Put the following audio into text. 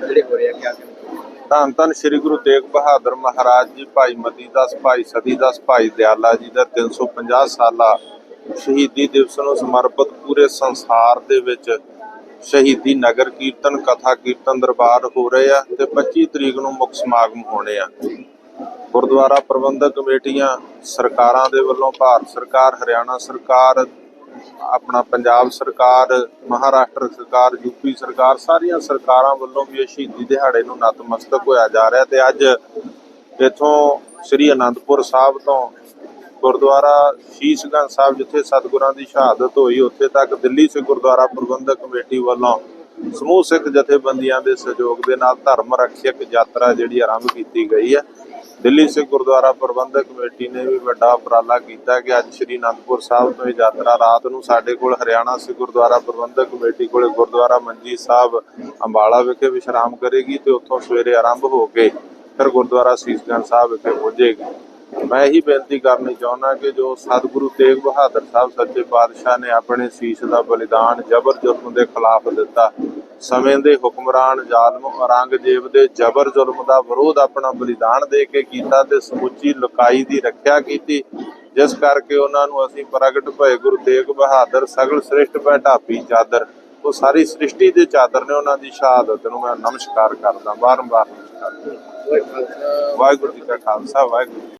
ਜਿਹੜੇ ਹੋ ਰਹੇ ਕਿਆ ਧੰਨ ਧੰਨ ਸ੍ਰੀ ਗੁਰੂ ਤੇਗ ਬਹਾਦਰ ਮਹਾਰਾਜ ਜੀ, ਭਾਈ ਮਤੀ ਦਾਸ, ਭਾਈ ਸਤੀ ਦਾਸ, ਭਾਈ ਦਿਆਲਾ ਜੀ ਦਾ 350 ਸਾਲਾ ਸ਼ਹੀਦੀ ਦਿਵਸ ਨੂੰ ਸਮਰਪਿਤ ਪੂਰੇ ਸੰਸਾਰ ਦੇ ਵਿੱਚ ਸ਼ਹੀਦੀ ਨਗਰ ਕੀਰਤਨ, ਕਥਾ ਕੀਰਤਨ ਦਰਬਾਰ ਹੋ ਰਹੇ ਆ ਤੇ 25 ਤਰੀਕ ਨੂੰ ਮੁੱਖ ਸਮਾਗਮ ਹੋਣੇ ਆ। ਗੁਰਦੁਆਰਾ ਪ੍ਰਬੰਧਕ ਕਮੇਟੀਆਂ ਸਰਕਾਰਾਂ ਦੇ ਵੱਲੋਂ, ਭਾਰਤ ਸਰਕਾਰ, ਹਰਿਆਣਾ ਸਰਕਾਰ ਆਪਣਾ ਪੰਜਾਬ ਸਰਕਾਰ, ਮਹਾਰਾਸ਼ਟਰ ਸਰਕਾਰ ਯੂਪੀ ਸਰਕਾਰ, ਸਾਰੀਆਂ ਸਰਕਾਰਾਂ ਵੱਲੋਂ ਵੀ ਇਹ ਸ਼ਹੀਦੀ ਦਿਹਾੜੇ ਨੂੰ ਨਤਮਸਤਕ ਹੋਇਆ ਜਾ ਰਿਹਾ ਤੇ ਅੱਜ ਇਥੋਂ ਸ੍ਰੀ ਅਨੰਦਪੁਰ ਸਾਹਿਬ ਤੋਂ ਗੁਰਦੁਆਰਾ ਸ਼ੀਸ਼ਗੰਜ ਸਾਹਿਬ ਜਿੱਥੇ ਸਤਿਗੁਰਾਂ ਦੀ ਸ਼ਹਾਦਤ ਹੋਈ, ਉੱਥੇ ਤੱਕ ਦਿੱਲੀ ਸਿੱਖ ਗੁਰਦੁਆਰਾ ਪ੍ਰਬੰਧਕ ਕਮੇਟੀ ਵੱਲੋਂ ਸਮੂਹ ਸਿੱਖ ਜਥੇਬੰਦੀਆਂ ਦੇ ਸਹਿਯੋਗ ਦੇ ਨਾਲ ਧਰਮ ਰੱਖਿਅਕ ਯਾਤਰਾ ਜਿਹੜੀ ਆਰੰਭ ਕੀਤੀ ਗਈ ਹੈ। ਦਿੱਲੀ ਸਿੱਖ ਗੁਰਦੁਆਰਾ ਪ੍ਰਬੰਧਕ ਕਮੇਟੀ ਨੇ ਵੀ ਵੱਡਾ ਉਪਰਾਲਾ ਕੀਤਾ ਕਿ ਅੱਜ ਸ੍ਰੀ ਅਨੰਦਪੁਰ ਸਾਹਿਬ ਤੋਂ ਇਹ ਯਾਤਰਾ ਰਾਤ ਨੂੰ ਸਾਡੇ ਕੋਲ ਹਰਿਆਣਾ ਸਿੱਖ ਗੁਰਦੁਆਰਾ ਪ੍ਰਬੰਧਕ ਕਮੇਟੀ ਕੋਲੇ ਗੁਰਦੁਆਰਾ ਮੰਜੀ ਸਾਹਿਬ ਅੰਬਾਲਾ ਵਿਖੇ ਵਿਸ਼ਰਾਮ ਕਰੇਗੀ ਤੇ ਉੱਥੋਂ ਸਵੇਰੇ ਆਰੰਭ ਹੋ ਕੇ ਫਿਰ ਗੁਰਦੁਆਰਾ ਸੀਸਗੰਜ ਸਾਹਿਬ ਵਿਖੇ ਪਹੁੰਚੇਗੀ। ਮੈਂ ਇਹੀ ਬੇਨਤੀ ਕਰਨੀ ਚਾਹੁੰਦਾ ਕਿ ਜੋ ਸਤਿਗੁਰੂ ਤੇਗ ਬਹਾਦਰ ਸਾਹਿਬ ਸੱਚੇ ਪਾਤਸ਼ਾਹ ਨੇ ਆਪਣੇ ਸੀਸ ਦਾ ਬਲੀਦਾਨ ਜ਼ਬਰ ਜ਼ੁਲਮ ਦੇ ਖਿਲਾਫ ਦਿੱਤਾ, ਸਮੇਂ ਦੇ ਹੁਕਮਰਾਨ ਜ਼ਾਲਮ ਔਰੰਗਜ਼ੇਬ ਦੇ ਜ਼ਬਰ ਜ਼ੁਲਮ ਦਾ ਵਿਰੋਧ ਆਪਣਾ ਬਲੀਦਾਨ ਦੇ ਕੇ ਕੀਤਾ ਤੇ ਸਮੁੱਚੀ ਲੁਕਾਈ ਦੀ ਰੱਖਿਆ ਕੀਤੀ, ਜਿਸ ਕਰਕੇ ਉਹਨਾਂ ਨੂੰ ਅਸੀਂ ਪ੍ਰਗਟ ਭਏ ਗੁਰੂ ਤੇਗ ਬਹਾਦਰ ਸਗਲ ਸ੍ਰਿਸ਼ਟ ਪੈ ਢਾਪੀ ਚਾਦਰ, ਉਹ ਸਾਰੀ ਸ੍ਰਿਸ਼ਟੀ ਦੇ ਚਾਦਰ ਨੇ ਉਹਨਾਂ ਦੀ ਸ਼ਹਾਦਤ ਨੂੰ ਮੈਂ ਨਮਸਕਾਰ ਕਰਦਾ ਬਾਰੰਬਾਰ ਨਮਸਕਾਰ ਵਾਹਿਗੁਰੂ ਜੀ ਕਾ ਖਾਲਸਾ, ਵਾਹਿਗੁਰੂ